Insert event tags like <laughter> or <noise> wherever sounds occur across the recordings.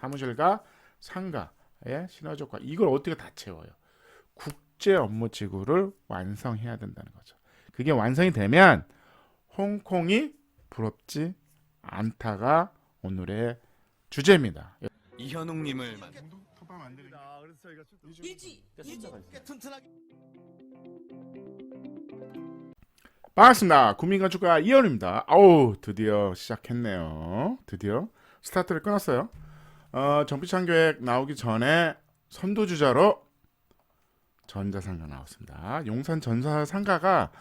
사무실과 상가의 시너지효과 이걸 어떻게 다 채워요? 국제 업무 지구를 완성해야 된다는 거죠. 그게 완성이 되면 홍콩이 부럽지 않다가 오늘의 주제입니다. 이현웅님을 반갑습니다. 국민건축가 이현우입니다. 아우 드디어 시작했네요. 드디어 스타트를 끊었어요. 어, 정비창 계획 나오기 전에 선도주자로 전자상가 나왔습니다. 용산 전자상가가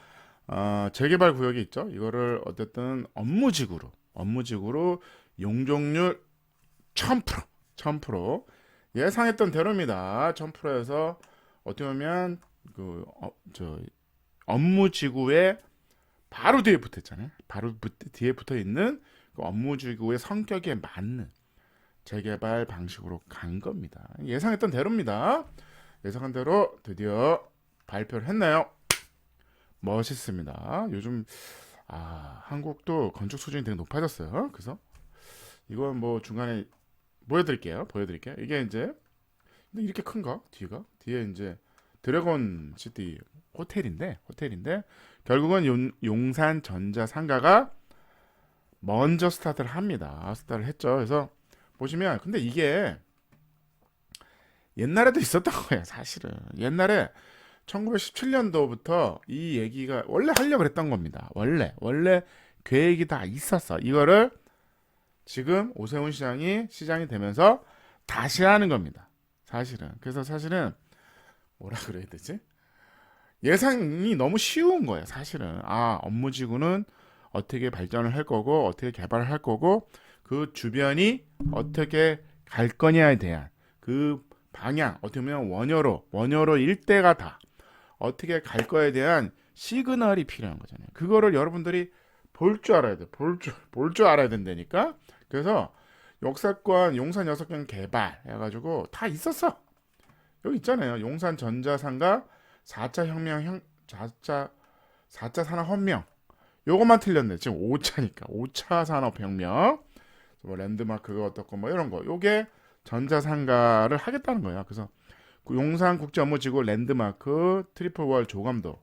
어, 재개발 구역이 있죠. 이거를 어쨌든 업무지구로 업무지구로 용적률 1000% 1000% 예상했던 대로입니다. 1000%에서 어떻게 보면 그 어, 저 업무지구에 바로 뒤에 붙어 있잖아요. 바로 붙- 뒤에 붙어 있는 그 업무지구의 성격에 맞는 재개발 방식으로 간 겁니다. 예상했던 대로입니다. 예상한 대로 드디어 발표를 했네요. 멋있습니다. 요즘 아, 한국도 건축 수준이 되게 높아졌어요. 그래서 이건 뭐 중간에 보여드릴게요. 보여드릴게요. 이게 이제 근데 이렇게 큰가 뒤가 뒤에 이제 드래곤 시티 호텔인데 호텔인데 결국은 용, 용산 전자 상가가 먼저 스타트를 합니다. 스타트를 했죠. 그래서 보시면 근데 이게 옛날에도 있었던 거예요. 사실은 옛날에 1917년도부터 이 얘기가 원래 하려고 했던 겁니다. 원래 원래 계획이 다 있었어. 이거를 지금 오세훈 시장이 시장이 되면서 다시 하는 겁니다. 사실은 그래서 사실은 뭐라 그래야 되지? 예상이 너무 쉬운 거예요. 사실은 아 업무지구는 어떻게 발전을 할 거고 어떻게 개발을 할 거고 그 주변이 어떻게 갈 거냐에 대한 그 방향 어떻게 보면 원효로 원효로 일대가 다 어떻게 갈 거에 대한 시그널이 필요한 거잖아요. 그거를 여러분들이 볼 줄 알아야 돼. 볼 줄 볼 줄 알아야 된다니까. 그래서 역사관 용산 여섯 경 개발 해가지고 다 있었어. 여기 있잖아요. 용산 전자상가 4차 혁명 형 4차 4차 산업혁명 요것만 틀렸네. 지금 5차니까 5차 산업혁명 뭐 랜드마크가 어떻고 뭐 이런 거 요게 전자상가를 하겠다는 거예요. 그래서 그 용산 국제업무지구 랜드마크 트리플월 조감도에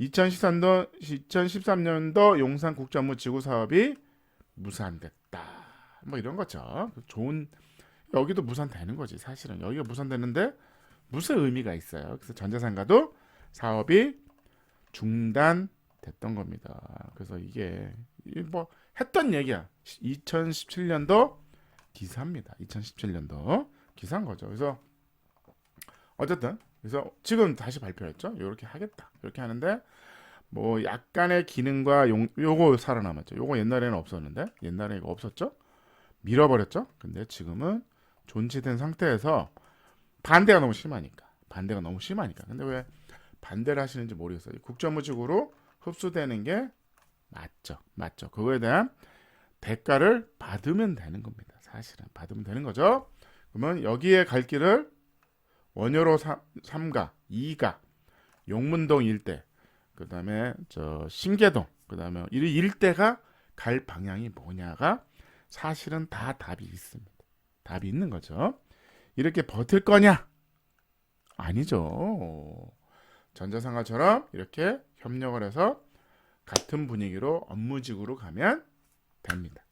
2013년 2013년도 용산 국제업무지구 사업이 무산됐다. 뭐 이런 거죠. 좋은 여기도 무산되는 거지 사실은 여기가 무산되는데 무슨 의미가 있어요. 그래서 전자상가도 사업이 중단됐던 겁니다. 그래서 이게 이뭐 했던 얘기야. 2017년도 기사입니다. 2017년도 기사인 거죠. 그래서 어쨌든 그래서 지금 다시 발표했죠. 이렇게 하겠다. 이렇게 하는데 뭐 약간의 기능과 용 요거 살아남았죠. 요거 옛날에는 없었는데 옛날에 이거 없었죠. 밀어버렸죠. 근데 지금은 존치된 상태에서 반대가 너무 심하니까 반대가 너무 심하니까 근데 왜 반대를 하시는지 모르겠어요 국정무직으로 흡수되는 게 맞죠. 맞죠. 그거에 대한 대가를 받으면 되는 겁니다. 사실은 받으면 되는 거죠. 그러면 여기에 갈 길을 원효로 3 가 2가 용문동 일대 그 다음에 저 신계동 그 다음에 이 일대가 갈 방향이 뭐냐가 사실은 다 답이 있습니다. 답이 있는 거죠. 이렇게 버틸 거냐? 아니죠. 전자상가처럼 이렇게 협력을 해서 같은 분위기로 업무직으로 가면 됩니다.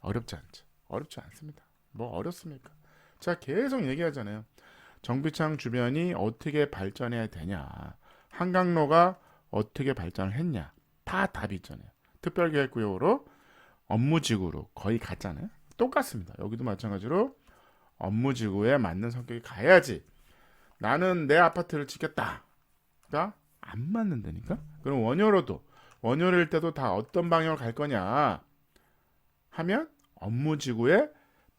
어렵지 않죠. 어렵지 않습니다. 뭐 어렵습니까? 제가 계속 얘기하잖아요. 정비창 주변이 어떻게 발전해야 되냐. 한강로가 어떻게 발전을 했냐. 다 답이 있잖아요. 특별계획구역으로 업무지구로 거의 갔잖아요. 똑같습니다. 여기도 마찬가지로 업무지구에 맞는 성격이 가야지 나는 내 아파트를 짓겠다가 안 맞는다니까? 그럼 원효로도 원효일 때도 다 어떤 방향으로 갈 거냐 하면 업무 지구에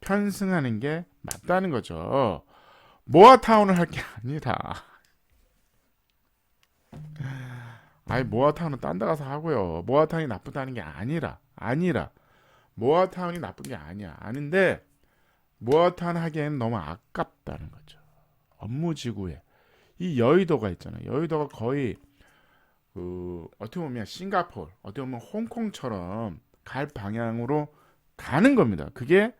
편승하는 게 맞다는 거죠. 모아타운을 할 게 아니라 아니 모아타운은 딴 데 가서 하고요. 모아타운이 나쁘다는 게 아니라 아니라 모아타운이 나쁜 게 아니야. 아닌데 모아타운 하기에는 너무 아깝다는 거죠. 업무 지구에 이 여의도가 있잖아요. 여의도가 거의 그 어떻게 보면 싱가포르, 어떻게 보면 홍콩처럼 갈 방향으로 가는 겁니다. 그게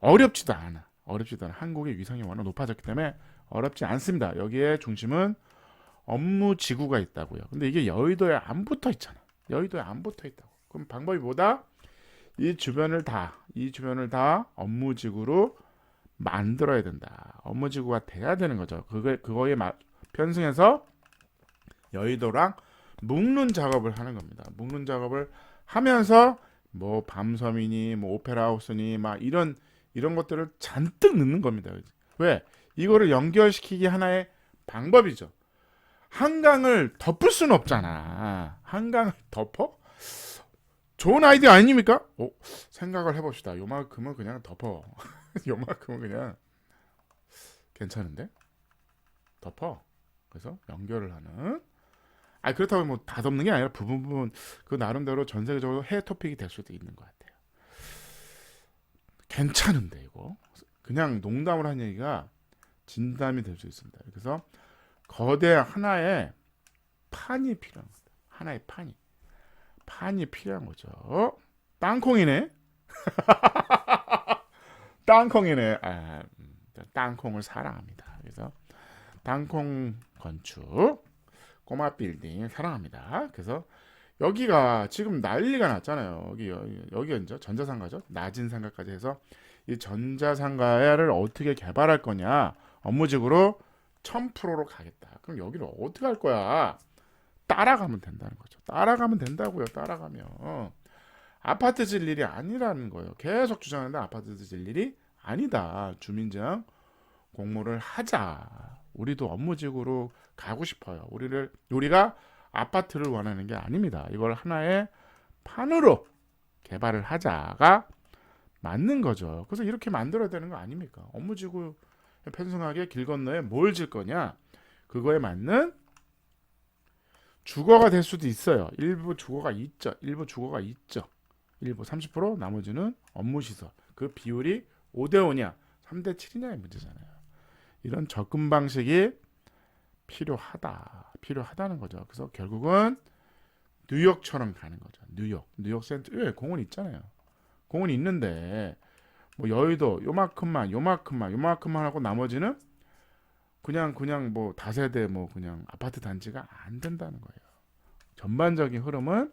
어렵지도 않아. 어렵지도 않아. 한국의 위상이 워낙 높아졌기 때문에 어렵지 않습니다. 여기에 중심은 업무 지구가 있다고요. 근데 이게 여의도에 안 붙어 있잖아. 여의도에 안 붙어 있다고. 그럼 방법이 뭐다? 이 주변을 다, 이 주변을 다 업무 지구로 만들어야 된다. 업무 지구가 돼야 되는 거죠. 그거 그거에 마- 편승해서 여의도랑 묶는 작업을 하는 겁니다. 묶는 작업을 하면서 뭐 밤섬이니 뭐 오페라 하우스니 막 이런 이런 것들을 잔뜩 넣는 겁니다. 왜? 이거를 연결시키기 하나의 방법이죠. 한강을 덮을 수는 없잖아. 한강을 덮어? 좋은 아이디어 아닙니까? 어, 생각을 해봅시다. 요만큼은 그냥 덮어. <laughs> 요만큼은 그냥 괜찮은데? 덮어. 그래서 연결을 하는. 아 그렇다고 뭐 다 덮는 게 아니라 부분 부분 그 나름대로 전 세계적으로 해 토픽이 될 수도 있는 것 같아요. 괜찮은데 이거 그냥 농담을 한 얘기가 진담이 될 수 있습니다. 그래서 거대 하나의 판이 필요한 거다. 하나의 판이 판이 필요한 거죠. 땅콩이네. <laughs> 땅콩이네. 아, 음, 땅콩을 사랑합니다. 그래서 땅콩 건축 꼬마 빌딩 사랑합니다. 그래서 여기가 지금 난리가 났잖아요. 여기 여기 이제 전자상가죠. 낮은 상가까지 해서 이 전자상가를 어떻게 개발할 거냐 업무직으로 1000%로 가겠다. 그럼 여기를 어떻게 할 거야? 따라가면 된다는 거죠. 따라가면 된다고요. 따라가면 아파트 질 일이 아니라는 거예요. 계속 주장하는데 아파트 질 일이 아니다. 주민증 공모를 하자. 우리도 업무직으로 가고 싶어요. 우리를 우리가 아파트를 원하는 게 아닙니다. 이걸 하나의 판으로 개발을 하자가 맞는 거죠. 그래서 이렇게 만들어야 되는 거 아닙니까? 업무지구 편성하게 길 건너에 뭘 질 거냐? 그거에 맞는 주거가 될 수도 있어요. 일부 주거가 있죠. 일부 주거가 있죠. 일부 30% 나머지는 업무 시설. 그 비율이 5대 5냐, 3대 7이냐의 문제잖아요. 이런 접근 방식이 필요하다. 필요하다는 거죠. 그래서 결국은 뉴욕처럼 가는 거죠. 뉴욕. 뉴욕 센트에 공원 있잖아요. 공원 있는데 뭐 여의도 요만큼만 요만큼만 요만큼만 하고 나머지는 그냥 그냥 뭐 다세대 뭐 그냥 아파트 단지가 안 된다는 거예요. 전반적인 흐름은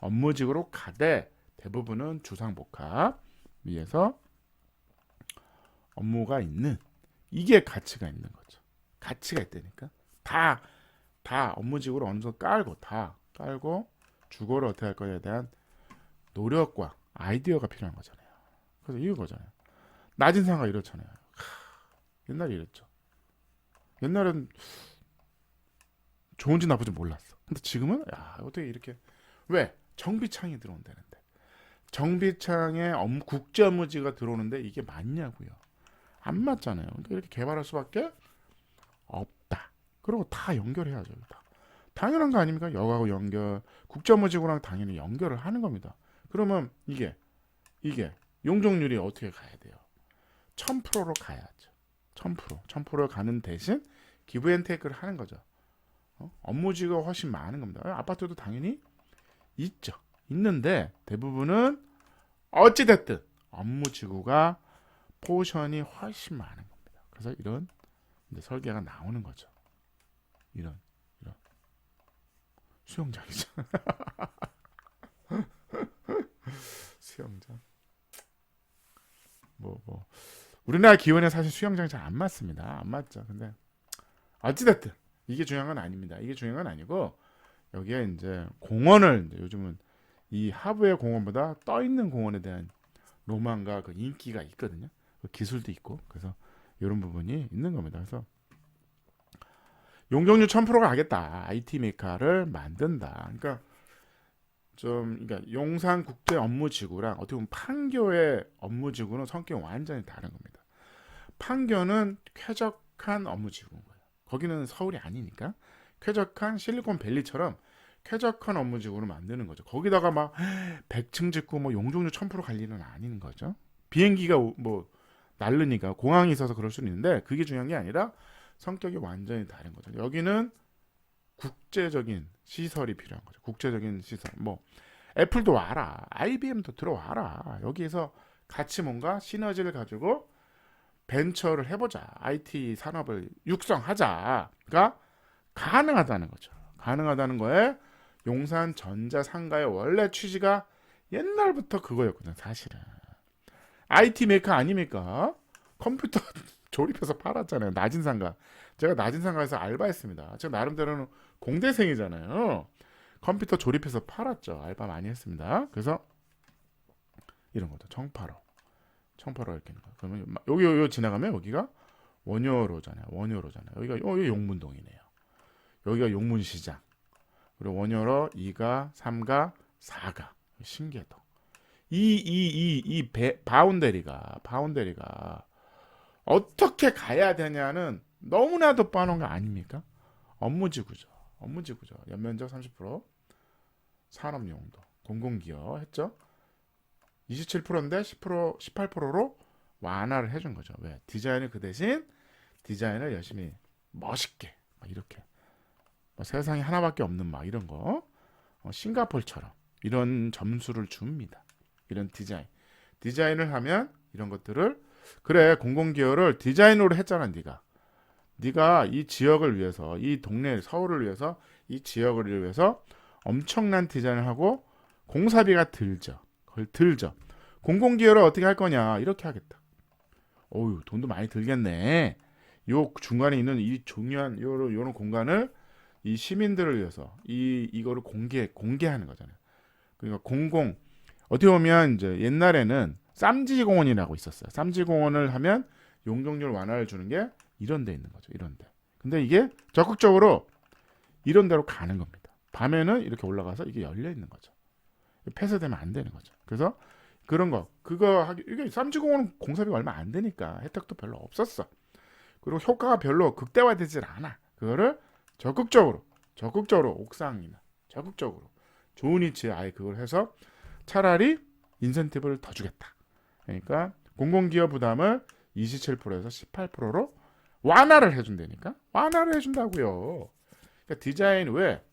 업무직으로 가되 대부분은 주상복합 위에서 업무가 있는 이게 가치가 있는 거죠. 가치가 있다니까. 다, 다 업무직으로 어느 정도 깔고, 다 깔고, 주거를 어떻게 할 거냐에 대한 노력과 아이디어가 필요한 거잖아요. 그래서 이거잖아요. 낮은 상가 이렇잖아요. 하, 옛날에 이랬죠. 옛날엔 좋은지 나쁜지 몰랐어. 근데 지금은, 야, 어떻게 이렇게, 왜? 정비창이 들어온다는데. 정비창에 업, 국제 업무지가 들어오는데 이게 맞냐고요. 안 맞잖아요. 그러니까 이렇게 개발할 수밖에 없다. 그리고 다 연결해야죠. 다. 당연한 거 아닙니까? 여가고 연결, 국제업무지구랑 당연히 연결을 하는 겁니다. 그러면 이게 이게 용적률이 어떻게 가야 돼요? 1000%로 가야죠. 1000%. 1000%를 가는 대신 기브 앤 테이크를 하는 거죠. 어? 업무지가 훨씬 많은 겁니다. 아파트도 당연히 있죠. 있는데 대부분은 어찌 됐든 업무지구가 포션이 훨씬 많은 겁니다. 그래서 이런 설계가 나오는 거죠. 이런 이런 수영장이죠. <laughs> 수영장. 뭐 뭐 우리나라 기온에 사실 수영장 잘 안 맞습니다. 안 맞죠. 근데 어찌됐든 이게 중요한 건 아닙니다. 이게 중요한 건 아니고 여기에 이제 공원을 이제 요즘은 이 하부의 공원보다 떠 있는 공원에 대한 로망과 그 인기가 있거든요. 그 기술도 있고 그래서 이런 부분이 있는 겁니다. 그래서 용적률 1000%가 가겠다. IT 메카를 만든다. 그러니까 좀 그러니까 용산 국제 업무 지구랑 어떻게 보면 판교의 업무 지구는 성격이 완전히 다른 겁니다. 판교는 쾌적한 업무 지구인 거예요. 거기는 서울이 아니니까 쾌적한 실리콘 밸리처럼 쾌적한 업무 지구로 만드는 거죠. 거기다가 막 100층 짓고 뭐 용적률 1000%갈 일은 아닌 거죠. 비행기가 오- 뭐 날르니까 공항이 있어서 그럴 수는 있는데 그게 중요한 게 아니라 성격이 완전히 다른 거죠. 여기는 국제적인 시설이 필요한 거죠. 국제적인 시설. 뭐 애플도 와라. IBM도 들어와라. 여기에서 같이 뭔가 시너지를 가지고 벤처를 해보자. IT 산업을 육성하자가 가능하다는 거죠. 가능하다는 거에 용산 전자 상가의 원래 취지가 옛날부터 그거였거든, 사실은. IT 메이커 아닙니까? 컴퓨터 <laughs> 조립해서 팔았잖아요. 낮은 상가. 제가 낮은 상가에서 알바했습니다. 제가 나름대로는 공대생이잖아요. 컴퓨터 조립해서 팔았죠. 알바 많이 했습니다. 그래서 이런 거죠. 청파로. 청파로 이렇게 있는 거. 그러면 마- 여기 여기 지나가면 여기가 원효로잖아요. 원효로잖아요. 여기가 여기 용문동이네요. 여기가 용문시장. 그리고 원효로 2가, 3가, 4가. 신기하다. 이 이 이이 바운데리가 바운데리가 어떻게 가야 되냐는 너무나도 뻔한 거 아닙니까? 업무지구죠. 업무지구죠. 연면적 30% 산업 용도 공공기업 했죠. 27%인데 10% 18%로 완화를 해준 거죠. 왜? 디자인을 그 대신 디자인을 열심히 멋있게 막 이렇게 뭐 세상에 하나밖에 없는 막 이런 거 어, 싱가폴처럼 이런 점수를 줍니다. 이런 디자인 디자인을 하면 이런 것들을 그래 공공기업을 디자인으로 했잖아 네가 네가 이 지역을 위해서 이 동네 서울을 위해서 이 지역을 위해서 엄청난 디자인을 하고 공사비가 들죠. 그걸 들죠. 공공기업을 어떻게 할 거냐 이렇게 하겠다. 어유 돈도 많이 들겠네. 요 중간에 있는 이 중요한 요런 요런 공간을 이 시민들을 위해서 이 이거를 공개 공개하는 거잖아요. 그러니까 공공 어떻게 보면 이제 옛날에는 쌈지공원이라고 있었어요. 쌈지공원을 하면 용적률 완화를 주는 게 이런 데 있는 거죠. 이런 데. 근데 이게 적극적으로 이런 데로 가는 겁니다. 밤에는 이렇게 올라가서 이게 열려 있는 거죠. 폐쇄되면 안 되는 거죠. 그래서 그런 거 그거 하기 이게 쌈지공원은 공사비가 얼마 안 되니까 혜택도 별로 없었어. 그리고 효과가 별로 극대화되질 않아. 그거를 적극적으로 적극적으로 옥상이나 적극적으로 좋은 위치에 아예 그걸 해서 차라리 인센티브를 더 주겠다. 그러니까 공공기업 부담을 27%에서 18%로 완화를 해준다니까 완화를 해준다고요. 그러니까 디자인 왜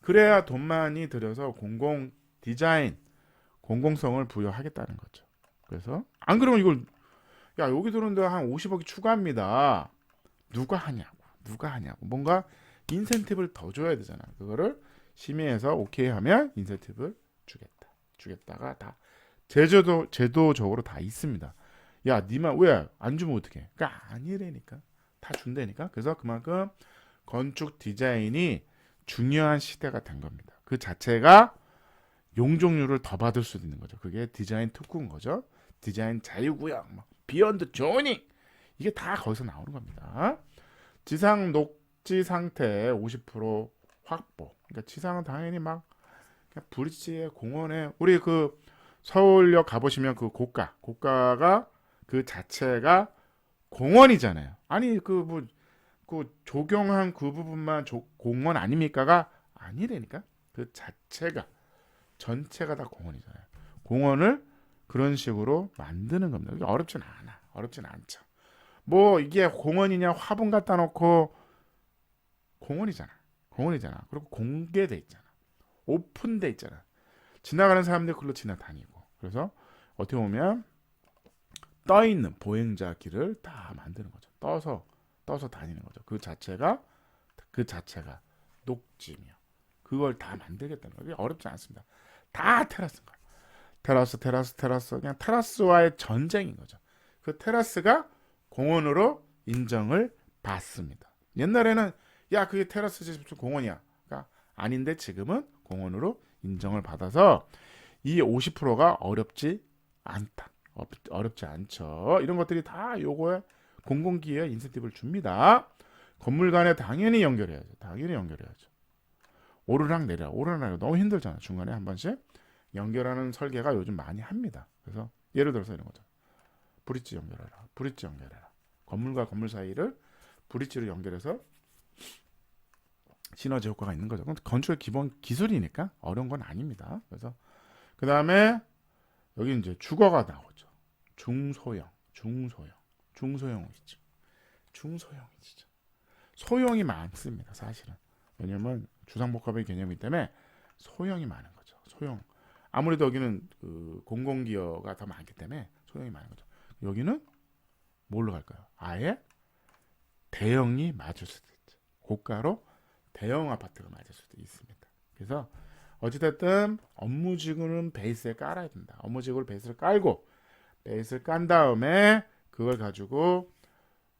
그래야 돈 많이 들여서 공공 디자인 공공성을 부여하겠다는 거죠. 그래서 안 그러면 이걸 야 여기 들어오는데 한 50억이 추가합니다. 누가 하냐고 누가 하냐고 뭔가 인센티브를 더 줘야 되잖아. 그거를 심의해서 오케이 하면 인센티브를 주겠다. 주겠다가 다 제도도 제도적으로 다 있습니다. 야 니만 왜 안 주면 어떡해? 그러니까 아니라니까 다 준다니까. 그래서 그만큼 건축 디자인이 중요한 시대가 된 겁니다. 그 자체가 용적률을 더 받을 수도 있는 거죠. 그게 디자인 특구인 거죠. 디자인 자유구역, 뭐 비욘드 조닝 이게 다 거기서 나오는 겁니다. 지상 녹지 상태 50% 확보. 그러니까 지상은 당연히 막 브릿지에 공원에 우리 그 서울역 가보시면 그 고가 고가가 그 자체가 공원이잖아요. 아니 그뭐 그 조경한 그 부분만 조- 공원 아닙니까가 아니라니까 그 자체가 전체가 다 공원이잖아요. 공원을 그런 식으로 만드는 겁니다. 이게 어렵진 않아. 어렵진 않죠. 뭐 이게 공원이냐 화분 갖다 놓고 공원이잖아. 공원이잖아. 그리고 공개돼 있잖아. 오픈돼 있잖아. 지나가는 사람들 글로 지나다니고. 그래서 어떻게 보면 떠 있는 보행자 길을 다 만드는 거죠. 떠서 떠서 다니는 거죠. 그 자체가 그 자체가 녹지며 그걸 다 만들겠다는 거예요. 어렵지 않습니다. 다 테라스인 거예요. 테라스, 테라스, 테라스. 그냥 테라스와의 전쟁인 거죠. 그 테라스가 공원으로 인정을 받습니다. 옛날에는 야 그게 테라스지 무슨 공원이야. 그러니까 아닌데 지금은 공원으로 인정을 받아서 이 50%가 어렵지 않다. 어- 어렵지 않죠. 이런 것들이 다 요거에 공공기에 인센티브를 줍니다. 건물 간에 당연히 연결해야죠. 당연히 연결해야죠. 오르락 내리락 오르락 내리락 너무 힘들잖아. 중간에 한 번씩 연결하는 설계가 요즘 많이 합니다. 그래서 예를 들어서 이런 거죠. 브릿지 연결해라. 브릿지 연결해라. 건물과 건물 사이를 브릿지로 연결해서 시너지 효과가 있는 거죠. 건축의 기본 기술이니까 어려운 건 아닙니다. 그래서 그 다음에 여기 이제 주거가 나오죠. 중소형, 중소형, 중소형이죠. 중소형이죠. 소형이 많습니다. 사실은 왜냐면 주상복합의 개념이기 때문에 소형이 많은 거죠. 소형 아무래도 여기는 그 공공기여가 더 많기 때문에 소형이 많은 거죠. 여기는 뭘로 갈까요? 아예 대형이 맞을 수도 있죠. 고가로 대형 아파트가 맞을 수도 있습니다. 그래서 어찌됐든 업무지구는 베이스에 깔아야 된다. 업무지구를 베이스를 깔고 베이스를 깐 다음에 그걸 가지고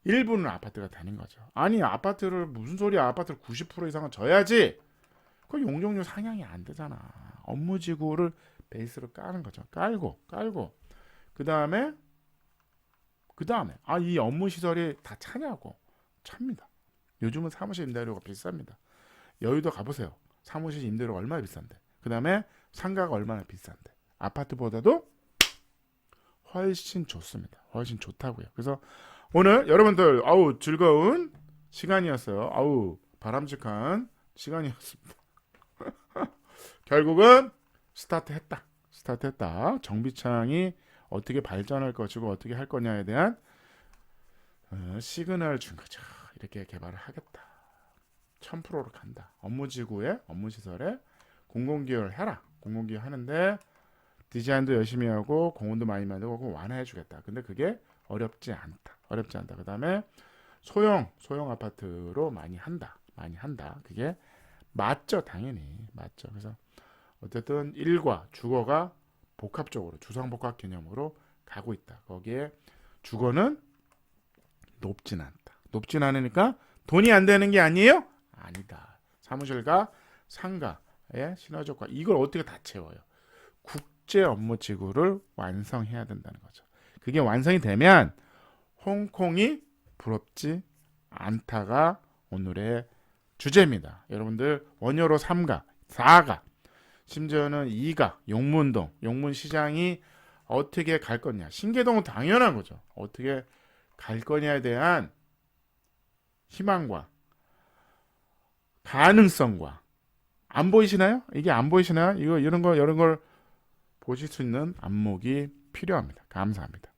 일부는 아파트가 되는 거죠. 아니 아파트를 무슨 소리야? 아파트를 90% 이상은 져야지. 그 용적률 상향이 안 되잖아. 업무지구를 베이스로 까는 거죠. 깔고 깔고 그 다음에 그 다음에 아 이 업무 시설이 다 차냐고 찹니다. 요즘은 사무실 임대료가 비쌉니다. 여의도 가보세요. 사무실 임대료 얼마나 비싼데. 그 다음에 상가가 얼마나 비싼데. 아파트보다도 훨씬 좋습니다. 훨씬 좋다고요. 그래서 오늘 여러분들 아우 즐거운 시간이었어요. 아우 바람직한 시간이었습니다. <laughs> 결국은 스타트했다. 스타트했다. 정비창이 어떻게 발전할 것이고 어떻게 할 거냐에 대한 어, 시그널 준 거죠. 이렇게 개발을 하겠다. 1000%로 간다. 업무지구에 업무시설에 공공기여를 해라. 공공기여 하는데 디자인도 열심히 하고 공원도 많이 만들고 그거 완화해 주겠다. 근데 그게 어렵지 않다. 어렵지 않다. 그 다음에 소형 소형 아파트로 많이 한다. 많이 한다. 그게 맞죠, 당연히 맞죠. 그래서 어쨌든 일과 주거가 복합적으로 주상복합 개념으로 가고 있다. 거기에 주거는 높진 않다. 높진 않으니까 돈이 안 되는 게 아니에요? 아니다. 사무실과 상가의 시너지과 이걸 어떻게 다 채워요? 국제 업무 지구를 완성해야 된다는 거죠. 그게 완성이 되면 홍콩이 부럽지 않다가 오늘의 주제입니다. 여러분들 원효로 3가, 4가, 심지어는 2가 용문동, 용문시장이 어떻게 갈 거냐. 신계동은 당연한 거죠. 어떻게 갈 거냐에 대한 희망과 가능성과 안 보이시나요? 이게 안 보이시나요? 이거 이런 거 이런 걸 보실 수 있는 안목이 필요합니다. 감사합니다.